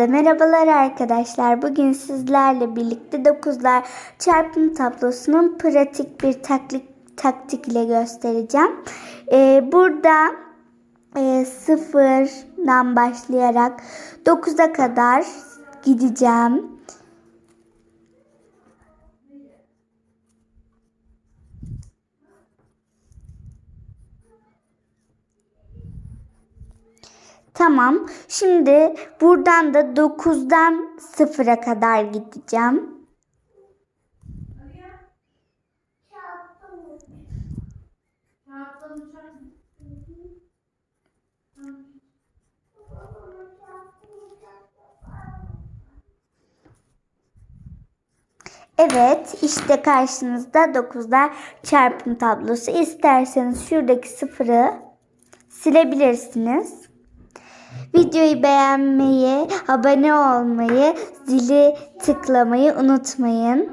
Hepinize merhabalar arkadaşlar. Bugün sizlerle birlikte 9'lar çarpım tablosunun pratik bir taktik, taktik ile göstereceğim. Ee, burada e, sıfırdan başlayarak 9'a kadar gideceğim. Tamam. Şimdi buradan da 9'dan 0'a kadar gideceğim. Evet, işte karşınızda 9'lar çarpım tablosu. İsterseniz şuradaki sıfırı silebilirsiniz. Videoyu beğenmeyi, abone olmayı, zili tıklamayı unutmayın.